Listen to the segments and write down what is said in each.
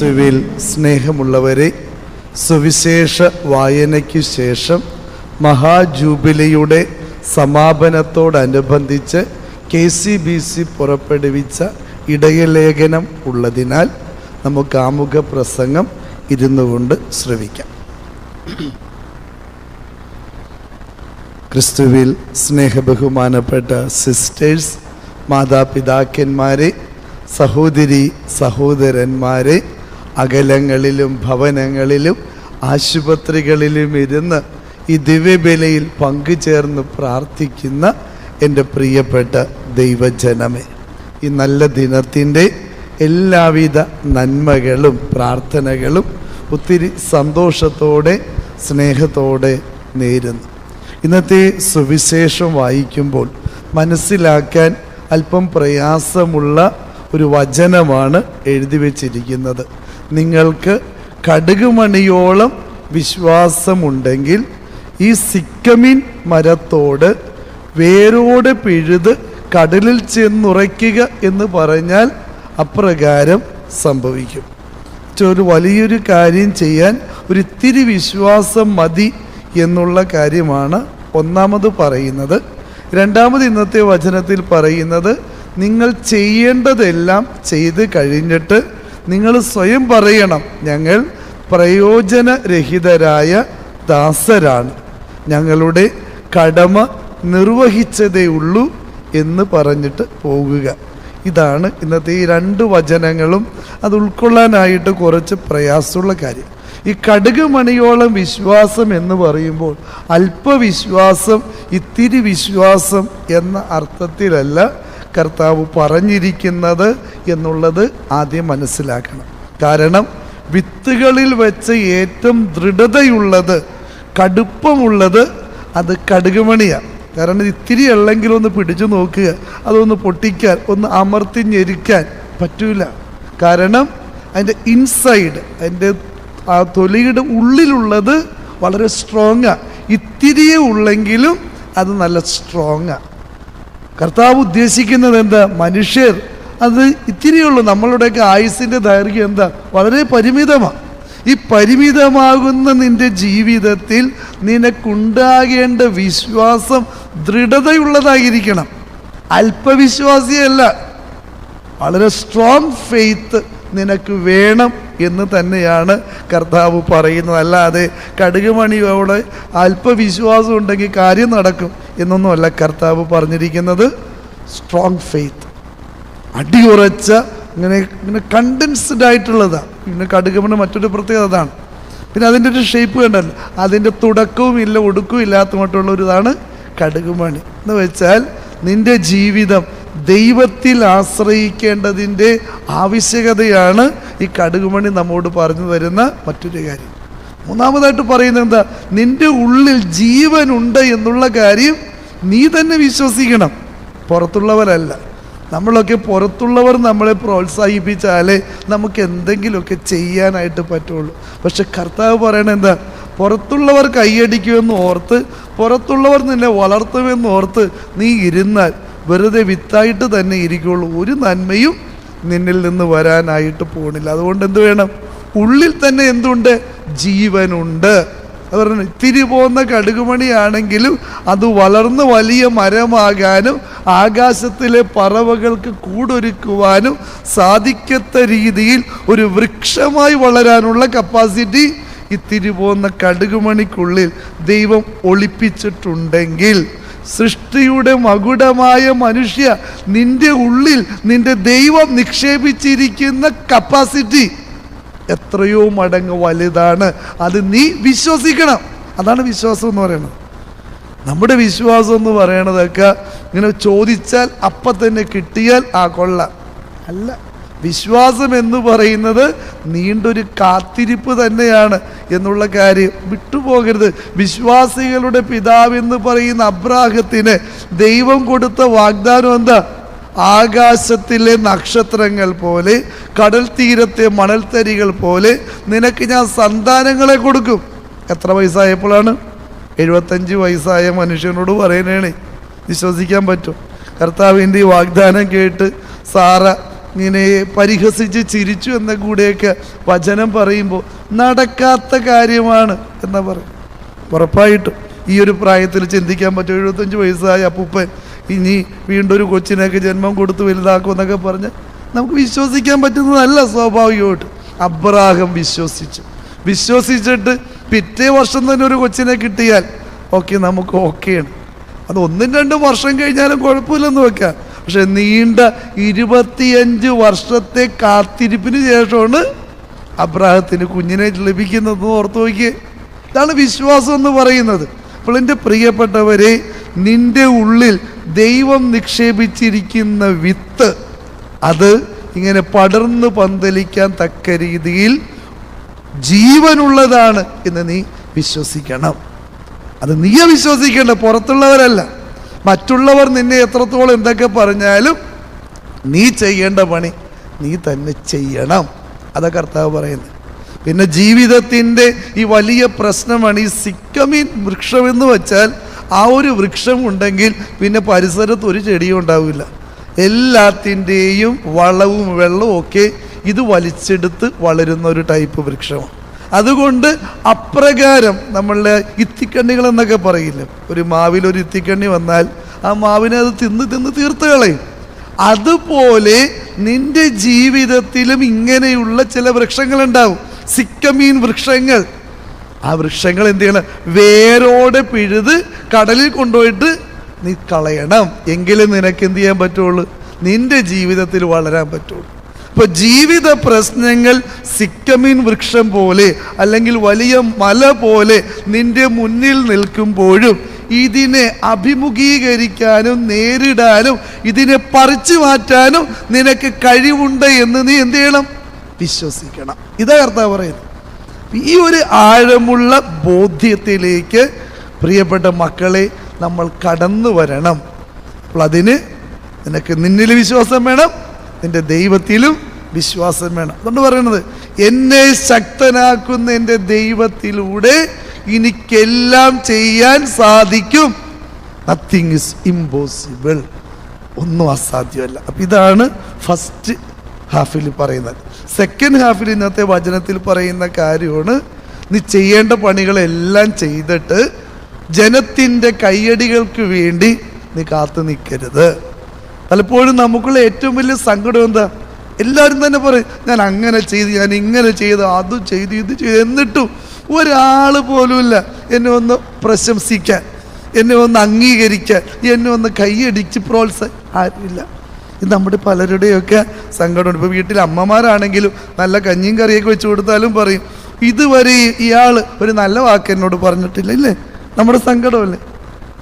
ക്രിസ്തുവിൽ സ്നേഹമുള്ളവരെ സുവിശേഷ വായനയ്ക്ക് ശേഷം മഹാജൂബിലിയുടെ സമാപനത്തോടനുബന്ധിച്ച് കെ സി ബി സി പുറപ്പെടുവിച്ച ഇടയലേഖനം ഉള്ളതിനാൽ നമുക്ക് ആമുഖ പ്രസംഗം ഇരുന്നു കൊണ്ട് ശ്രവിക്കാം. ക്രിസ്തുവിൽ സ്നേഹബഹുമാനപ്പെട്ട സിസ്റ്റേഴ്സ് മാതാപിതാക്കന്മാരെ സഹോദരി സഹോദരന്മാരെ അകലങ്ങളിലും ഭവനങ്ങളിലും ആശുപത്രികളിലും ഇരുന്ന് ഈ ദിവ്യബലയിൽ പങ്കുചേർന്ന് പ്രാർത്ഥിക്കുന്ന എന്റെ പ്രിയപ്പെട്ട ദൈവജനമേ ഈ നല്ല ദിനത്തിന്റെ എല്ലാവിധ നന്മകളും പ്രാർത്ഥനകളും ഒത്തിരി സന്തോഷത്തോടെ സ്നേഹത്തോടെ നേരുന്നു. ഇന്നത്തെ സുവിശേഷം വായിക്കുമ്പോൾ മനസ്സിലാക്കാൻ അല്പം പ്രയാസമുള്ള ഒരു വചനമാണ് എഴുതി വച്ചിരിക്കുന്നത്. നിങ്ങൾക്ക് കടുകുമണിയോളം വിശ്വാസമുണ്ടെങ്കിൽ ഈ സിക്കമിൻ മരത്തോട് വേരോട് പിഴുത് കടലിൽ ചെന്നുറയ്ക്കുക എന്ന് പറഞ്ഞാൽ അപ്രകാരം സംഭവിക്കും. ഒരു വലിയൊരു കാര്യം ചെയ്യാൻ ഒരു ഇത്തിരി വിശ്വാസം മതി എന്നുള്ള കാര്യമാണ് ഒന്നാമത് പറയുന്നത്. രണ്ടാമത് ഇന്നത്തെ വചനത്തിൽ പറയുന്നത് നിങ്ങൾ ചെയ്യേണ്ടതെല്ലാം ചെയ്ത് കഴിഞ്ഞിട്ട് നിങ്ങൾ സ്വയം പറയണം ഞങ്ങൾ പ്രയോജനരഹിതരായ ദാസരാണ്. ഞങ്ങളുടെ കടമ നിർവഹിച്ചതേ ഉള്ളൂ എന്ന് പറഞ്ഞിട്ട് പോകുക ഇതാണ് ഇന്നത്തെ ഈ രണ്ട് വചനങ്ങളും. അത് ഉൾക്കൊള്ളാനായിട്ട് കുറച്ച് പ്രയാസമുള്ള കാര്യം. ഈ കടുക് മണിയോളം വിശ്വാസം എന്ന് പറയുമ്പോൾ അല്പവിശ്വാസം ഇത്തിരി വിശ്വാസം എന്ന അർത്ഥത്തിലല്ല കർത്താവ് പറഞ്ഞിരിക്കുന്നത് എന്നുള്ളത് ആദ്യം മനസ്സിലാക്കണം. കാരണം വിത്തുകളിൽ വെച്ച് ഏറ്റവും ദൃഢതയുള്ളത് കടുപ്പമുള്ളത് അത് കടുകുമണിയാണ്. കാരണം ഇത്തിരി ഉള്ളെങ്കിലും ഒന്ന് പിടിച്ചു നോക്കുക അതൊന്ന് പൊട്ടിക്കാൻ ഒന്ന് അമർത്തി ഞെരിക്കാൻ പറ്റൂല. കാരണം അതിന്റെ ഇൻസൈഡ് അതിന്റെ ആ തൊലിയുടെ ഉള്ളിലുള്ളത് വളരെ സ്ട്രോങ്ങാണ് ഇത്തിരിയേ ഉള്ളെങ്കിലും അത് നല്ല സ്ട്രോങ്ങാണ് കർത്താവ് ഉദ്ദേശിക്കുന്നത് എന്താ? മനുഷ്യർ അത് ഇത്തിരിയുള്ളൂ. നമ്മളുടെയൊക്കെ ആയുസിന്റെ ദൈർഘ്യം എന്താ? വളരെ പരിമിതമാണ് ഈ പരിമിതമാകുന്ന നിന്റെ ജീവിതത്തിൽ നിനക്കുണ്ടാകേണ്ട വിശ്വാസം ദൃഢതയുള്ളതായിരിക്കണം. അല്പവിശ്വാസിയല്ല. വളരെ സ്ട്രോങ് ഫെയ്ത്ത് നിനക്ക് വേണം എന്ന് തന്നെയാണ് കർത്താവ് പറയുന്നത്. അല്ലാതെ കടുകുമണിയോടെ അല്പവിശ്വാസം ഉണ്ടെങ്കിൽ കാര്യം നടക്കും. എന്നൊന്നുമല്ല കർത്താവ് പറഞ്ഞിരിക്കുന്നത്. സ്ട്രോങ് ഫെയ്ത്ത് അടിയുറച്ച ഇങ്ങനെ ഇങ്ങനെ കണ്ടൻസ്ഡ് ആയിട്ടുള്ളതാണ് പിന്നെ കടുകുമണി മറ്റൊരു പ്രത്യേകത അതാണ്. പിന്നെ അതിന്റെ ഒരു ഷേപ്പ് കണ്ടല്ലോ. അതിന്റെ തുടക്കവും ഇല്ല ഒടുക്കവും ഇല്ലാത്തതുമായിട്ടുള്ള ഒരു ഇതാണ് കടുകുമണി എന്ന് വെച്ചാൽ നിന്റെ ജീവിതം ദൈവത്തിൽ ആശ്രയിക്കേണ്ടതിന്റെ ആവശ്യകതയാണ് ഈ കടുകുമണി നമ്മോട് പറഞ്ഞു തരുന്ന മറ്റൊരു കാര്യം. മൂന്നാമതായിട്ട് പറയുന്നത് എന്താ? നിന്റെ ഉള്ളിൽ ജീവനുണ്ട് എന്നുള്ള കാര്യം നീ തന്നെ വിശ്വസിക്കണം. പുറത്തുള്ളവരല്ല. നമ്മളൊക്കെ പുറത്തുള്ളവർ നമ്മളെ പ്രോത്സാഹിപ്പിച്ചാലേ നമുക്ക് എന്തെങ്കിലുമൊക്കെ ചെയ്യാനായിട്ട് പറ്റുള്ളൂ. പക്ഷെ കർത്താവ് പറയണത് എന്താ? പുറത്തുള്ളവർ കൈയടിക്കുമെന്ന് ഓർത്ത് പുറത്തുള്ളവർ നിന്നെ വളർത്തുമെന്ന് ഓർത്ത് നീ ഇരുന്നാൽ വെറുതെ വിത്തായിട്ട് തന്നെ ഇരിക്കുള്ളൂ. ഒരു നന്മയും നിന്നിൽ നിന്ന് വരാനായിട്ട് പോണില്ല. അതുകൊണ്ട് എന്ത് വേണം? ഉള്ളിൽ തന്നെ എന്തുണ്ട്? ജീവനുണ്ട്. അത് പറഞ്ഞു ഇത്തിരി പോകുന്ന കടുകുമണിയാണെങ്കിലും അത് വളർന്ന് വലിയ മരമാകാനും ആകാശത്തിലെ പറവകൾക്ക് കൂടൊരുക്കുവാനും സാധിക്കത്ത രീതിയിൽ ഒരു വൃക്ഷമായി വളരാനുള്ള കപ്പാസിറ്റി ഇത്തിരി പോകുന്ന കടുകുമണിക്കുള്ളിൽ ദൈവം ഒളിപ്പിച്ചിട്ടുണ്ടെങ്കിൽ സൃഷ്ടിയുടെ മകുടമായ മനുഷ്യ നിന്റെ ഉള്ളിൽ നിന്റെ ദൈവം നിക്ഷേപിച്ചിരിക്കുന്ന കപ്പാസിറ്റി എത്രയോ മടങ്ങ് വലുതാണ്. അത് നീ വിശ്വസിക്കണം. അതാണ് വിശ്വാസം എന്ന് പറയുന്നത്. നമ്മുടെ വിശ്വാസം എന്ന് പറയണതൊക്കെ ഇങ്ങനെ ചോദിച്ചാൽ അപ്പം തന്നെ കിട്ടിയാൽ ആ കൊള്ള. അല്ല വിശ്വാസം എന്ന് പറയുന്നത് നീണ്ടൊരു കാത്തിരിപ്പ് തന്നെയാണ് എന്നുള്ള കാര്യം. വിട്ടുപോകരുത്. വിശ്വാസികളുടെ പിതാവ് എന്ന് പറയുന്ന അബ്രാഹത്തിന് ദൈവം കൊടുത്ത വാഗ്ദാനം എന്താ? ആകാശത്തിലെ നക്ഷത്രങ്ങൾ പോലെ കടൽ തീരത്തെ മണൽത്തരികൾ പോലെ നിനക്ക് ഞാൻ സന്താനങ്ങളെ കൊടുക്കും. എത്ര വയസ്സായപ്പോഴാണ്? എഴുപത്തഞ്ച് വയസ്സായ മനുഷ്യനോട് പറയണേ വിശ്വസിക്കാൻ പറ്റും. കർത്താവിന്റെ വാഗ്ദാനം കേട്ട് സാറ ഇങ്ങനെ പരിഹസിച്ച് ചിരിച്ചു എന്ന കൂടെയൊക്കെ വചനം പറയുമ്പോൾ നടക്കാത്ത കാര്യമാണ് എന്നാ പറയും ഉറപ്പായിട്ടും ഈ ഒരു പ്രായത്തിൽ ചിന്തിക്കാൻ പറ്റും. എഴുപത്തഞ്ച് വയസ്സായ അപ്പൂപ്പൻ ഇനി വീണ്ടും ഒരു കൊച്ചിനൊക്കെ ജന്മം കൊടുത്ത് വലുതാക്കും എന്നൊക്കെ പറഞ്ഞ് നമുക്ക് വിശ്വസിക്കാൻ പറ്റുന്നതല്ല സ്വാഭാവികമായിട്ട്. അബ്രാഹം വിശ്വസിച്ചു. വിശ്വസിച്ചിട്ട് പിറ്റേ വർഷം തന്നെ ഒരു കൊച്ചിനെ കിട്ടിയാൽ ഓക്കെ നമുക്ക് ഓക്കെയാണ്. അത് ഒന്നും രണ്ടും വർഷം കഴിഞ്ഞാലും കുഴപ്പമില്ലെന്ന് വെക്കാം. പക്ഷെ നീണ്ട ഇരുപത്തിയഞ്ച് വർഷത്തെ കാത്തിരിപ്പിന് ശേഷമാണ് അബ്രാഹത്തിന് കുഞ്ഞിനെ ലഭിക്കുന്നതെന്ന് ഓർത്ത് നോക്കിയേ. ഇതാണ് വിശ്വാസം എന്ന് പറയുന്നത്. അപ്പോൾ എന്റെ പ്രിയപ്പെട്ടവരെ നിന്റെ ഉള്ളിൽ ദൈവം നിക്ഷേപിച്ചിരിക്കുന്ന വിത്ത് അത് ഇങ്ങനെ പടർന്ന് പന്തലിക്കാൻ തക്ക രീതിയിൽ ജീവനുള്ളതാണ് എന്ന് നീ വിശ്വസിക്കണം. അത് നീയെ വിശ്വസിക്കേണ്ട പുറത്തുള്ളവരല്ല. മറ്റുള്ളവർ നിന്നെ എത്രത്തോളം എന്തൊക്കെ പറഞ്ഞാലും നീ ചെയ്യേണ്ട പണി നീ തന്നെ ചെയ്യണം. അതാ കർത്താവ് പറയുന്നത്. പിന്നെ ജീവിതത്തിന്റെ ഈ വലിയ പ്രശ്നമാണ് ഈ സിക്കമീൻ വൃക്ഷമെന്ന് വെച്ചാൽ ആ ഒരു വൃക്ഷം ഉണ്ടെങ്കിൽ പിന്നെ പരിസരത്ത് ഒരു ചെടിയും ഉണ്ടാവില്ല. എല്ലാത്തിന്റെയും വളവും വെള്ളവും ഒക്കെ ഇത് വലിച്ചെടുത്ത് വളരുന്ന ഒരു ടൈപ്പ് വൃക്ഷമാണ് അതുകൊണ്ട് അപ്രകാരം നമ്മളുടെ ഇത്തിക്കണ്ണികൾ എന്നൊക്കെ പറയില്ല? ഒരു മാവിൽ ഒരു ഇത്തിക്കണ്ണി വന്നാൽ ആ മാവിനെ അത് തിന്ന് തിന്ന് തീർത്ത് കളയും. അതുപോലെ നിന്റെ ജീവിതത്തിലും ഇങ്ങനെയുള്ള ചില വൃക്ഷങ്ങളുണ്ടാവും. സിക്കമീൻ വൃക്ഷങ്ങൾ. ആ വൃക്ഷങ്ങൾ എന്ത് ചെയ്യണം? വേരോടെ പിഴുത് കടലിൽ കൊണ്ടുപോയിട്ട് നീ കളയണം. എങ്കിലും നിനക്ക് എന്ത് ചെയ്യാൻ പറ്റുള്ളൂ? നിന്റെ ജീവിതത്തിൽ വളരാൻ പറ്റുള്ളൂ. ഇപ്പൊ ജീവിത പ്രശ്നങ്ങൾ സിക്കമീൻ വൃക്ഷം പോലെ അല്ലെങ്കിൽ വലിയ മല പോലെ നിന്റെ മുന്നിൽ നിൽക്കുമ്പോഴും ഇതിനെ അഭിമുഖീകരിക്കാനും നേരിടാനും ഇതിനെ പറിച്ചു മാറ്റാനും നിനക്ക് കഴിവുണ്ട് എന്ന് നീ എന്ത് ചെയ്യണം? വിശ്വസിക്കണം. ഇതാ കർത്താവ് പറയുന്നത്. ഈ ഒരു ആഴമുള്ള ബോധ്യത്തിലേക്ക് പ്രിയപ്പെട്ട മക്കളെ നമ്മൾ കടന്നു വരണം. അപ്പോൾ അതിന് നിനക്ക് നിന്നിൽ വിശ്വാസം വേണം നിന്റെ ദൈവത്തിലും വിശ്വാസം വേണം. അതുകൊണ്ട് പറയുന്നത് എന്നെ ശക്തനാക്കുന്ന എന്റെ ദൈവത്തിലൂടെ എനിക്കെല്ലാം ചെയ്യാൻ സാധിക്കും. നത്തിങ് ഇസ് ഇമ്പോസിബിൾ ഒന്നും അസാധ്യമല്ല. അപ്പം ഇതാണ് ഫസ്റ്റ് ഹാഫിൽ പറയുന്നത്. സെക്കൻഡ് ഹാഫിൽ ഇന്നത്തെ വചനത്തിൽ പറയുന്ന കാര്യമാണ് നീ ചെയ്യേണ്ട പണികളെല്ലാം ചെയ്തിട്ട് ജനത്തിന്റെ കയ്യടികൾക്ക് വേണ്ടി നീ കാത്തു നിൽക്കരുത്. പലപ്പോഴും നമുക്കുള്ള ഏറ്റവും വലിയ സങ്കടം എന്താ? എല്ലാവരും തന്നെ പറയും ഞാൻ അങ്ങനെ ചെയ്ത് ഞാൻ ഇങ്ങനെ ചെയ്ത് അത് ചെയ്ത് ഇത് ചെയ്ത് എന്നിട്ടും ഒരാൾ പോലുമില്ല എന്നെ ഒന്ന് പ്രശംസിക്കാൻ എന്നെ ഒന്ന് അംഗീകരിക്കാൻ എന്നെ ഒന്ന് കൈയടിച്ച് പ്രോത്സാഹം ആരുമില്ല ഇത് നമ്മുടെ പലരുടെയൊക്കെ സങ്കടമുണ്ട്. ഇപ്പോൾ വീട്ടിൽ അമ്മമാരാണെങ്കിലും നല്ല കഞ്ഞിയും കറിയൊക്കെ വെച്ച് കൊടുത്താലും പറയും ഇതുവരെ ഇയാൾ ഒരു നല്ല വാക്ക് എന്നോട് പറഞ്ഞിട്ടില്ല ഇല്ലേ? നമ്മുടെ സങ്കടമല്ലേ?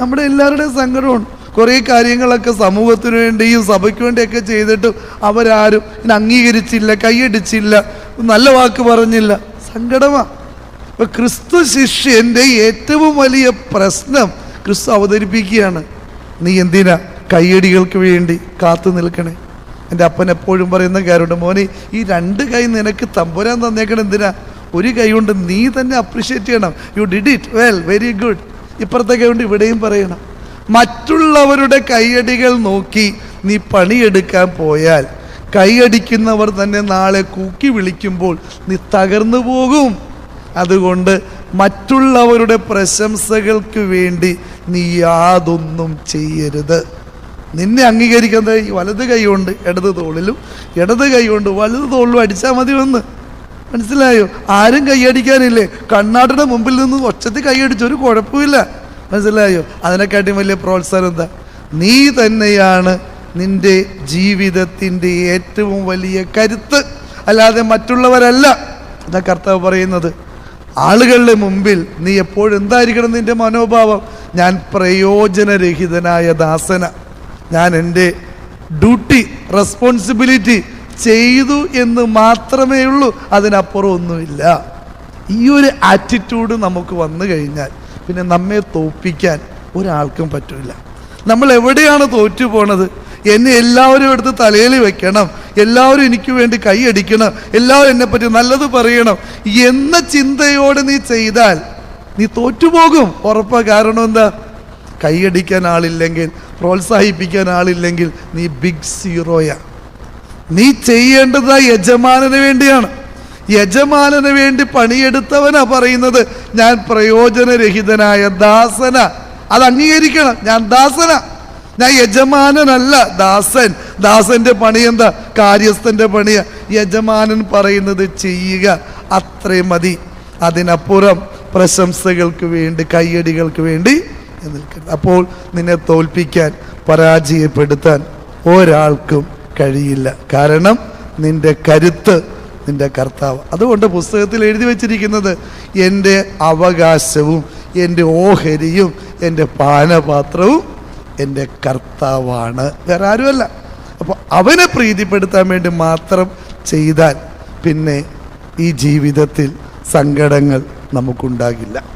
നമ്മുടെ എല്ലാവരുടെയും സങ്കടമാണ് കുറേ കാര്യങ്ങളൊക്കെ സമൂഹത്തിന് വേണ്ടിയും സഭയ്ക്ക് വേണ്ടിയൊക്കെ ചെയ്തിട്ട് അവരാരും ഇതിനെ അംഗീകരിച്ചില്ല കൈയടിച്ചില്ല നല്ല വാക്ക് പറഞ്ഞില്ല. സങ്കടമാണ് ഇപ്പം ക്രിസ്തു ശിഷ്യന്റെ ഏറ്റവും വലിയ പ്രശ്നം ക്രിസ്തു അവതരിപ്പിക്കുകയാണ്. നീ എന്തിനാ കയ്യടികൾക്ക് വേണ്ടി കാത്തു നിൽക്കണേ. എന്റെ അപ്പൻ എപ്പോഴും പറയുന്ന കാര്യമുണ്ട് മോനെ ഈ രണ്ട് കൈ നിനക്ക് തമ്പുരാൻ തന്നേക്കണം എന്തിനാ? ഒരു കൈ കൊണ്ട് നീ തന്നെ അപ്രിഷ്യേറ്റ് ചെയ്യണം. You did it well very good ഇപ്പുറത്തെ കൈ കൊണ്ട് ഇവിടെയും പറയണം മറ്റുള്ളവരുടെ കൈയടികൾ നോക്കി നീ പണിയെടുക്കാൻ പോയാൽ കൈയടിക്കുന്നവർ തന്നെ നാളെ കൂക്കി വിളിക്കുമ്പോൾ നീ തകർന്നു പോകും. അതുകൊണ്ട് മറ്റുള്ളവരുടെ പ്രശംസകൾക്ക് വേണ്ടി നീ യാതൊന്നും ചെയ്യരുത്. നിന്നെ അംഗീകരിക്കുന്നത് ഈ വലത് കൈ കൊണ്ട് ഇടത് തോളിലും ഇടത് കൈ കൊണ്ട് വലത് തോളിലും അടിച്ചാൽ മതി വന്ന് മനസ്സിലായോ? ആരും കൈയടിക്കാനില്ലേ കണ്ണാടിയുടെ മുമ്പിൽ നിന്ന് ഒച്ചത്തിൽ ഒരു കുഴപ്പമില്ല മനസ്സിലായോ? അതിനെക്കാട്ടിയും വലിയ പ്രോത്സാഹനം എന്താ? നീ തന്നെയാണ് നിന്റെ ജീവിതത്തിന്റെ ഏറ്റവും വലിയ കരുത്ത്. അല്ലാതെ മറ്റുള്ളവരല്ല. എന്നാ കർത്താവ് പറയുന്നത്. ആളുകളുടെ മുമ്പിൽ നീ എപ്പോഴും എന്തായിരിക്കണം നിന്റെ മനോഭാവം? ഞാൻ പ്രയോജനരഹിതനായ ദാസന. ഞാൻ എന്റെ ഡ്യൂട്ടി റെസ്പോൺസിബിലിറ്റി ചെയ്തു എന്ന് മാത്രമേ ഉള്ളൂ. അതിനപ്പുറം ഒന്നുമില്ല. ഈ ഒരു ആറ്റിറ്റ്യൂഡ് നമുക്ക് വന്നു കഴിഞ്ഞാൽ പിന്നെ നമ്മെ തോൽപ്പിക്കാൻ ഒരാൾക്കും പറ്റില്ല നമ്മൾ എവിടെയാണ് തോറ്റു പോണത്? എന്നെ എല്ലാവരും എടുത്ത് തലയിൽ വെക്കണം. എല്ലാവരും എനിക്ക് വേണ്ടി കൈയടിക്കണം എല്ലാവരും എന്നെ പറ്റി നല്ലത് പറയണം. എന്ന ചിന്തയോടെ നീ ചെയ്താൽ നീ തോറ്റുപോകും ഉറപ്പാ കാരണം എന്താ? കൈയടിക്കാൻ ആളില്ലെങ്കിൽ പ്രോത്സാഹിപ്പിക്കാൻ ആളില്ലെങ്കിൽ നീ ബിഗ് സീറോയാ നീ ചെയ്യേണ്ടത് യജമാനന് വേണ്ടിയാണ്. യജമാനന് വേണ്ടി പണിയെടുത്തവനാ പറയുന്നത്. ഞാൻ പ്രയോജനരഹിതനായ ദാസന. അത് അംഗീകരിക്കണം. ഞാൻ ദാസന. ഞാൻ യജമാനനല്ല ദാസൻ. ദാസന്റെ പണി എന്താ? കാര്യസ്ഥന്റെ പണിയാ. യജമാനൻ പറയുന്നത് ചെയ്യുക അത്രയും മതി. അതിനപ്പുറം പ്രശംസകൾക്ക് വേണ്ടി കയ്യടികൾക്ക് വേണ്ടി നിൽക്കരുത്. അപ്പോൾ നിന്നെ തോൽപ്പിക്കാൻ പരാജയപ്പെടുത്താൻ ഒരാൾക്കും കഴിയില്ല. കാരണം നിന്റെ കരുത്ത് നിന്റെ കർത്താവ്. അതുകൊണ്ട് പുസ്തകത്തിൽ എഴുതി വച്ചിരിക്കുന്നത് എന്റെ അവകാശവും എന്റെ ഓഹരിയും എന്റെ പാനപാത്രവും എന്റെ കർത്താവാണ്. വേറെ ആരുമല്ല. അപ്പോൾ അവനെ പ്രീതിപ്പെടുത്താൻ വേണ്ടി മാത്രം ചെയ്താൽ പിന്നെ ഈ ജീവിതത്തിൽ സങ്കടങ്ങൾ നമുക്കുണ്ടാകില്ല.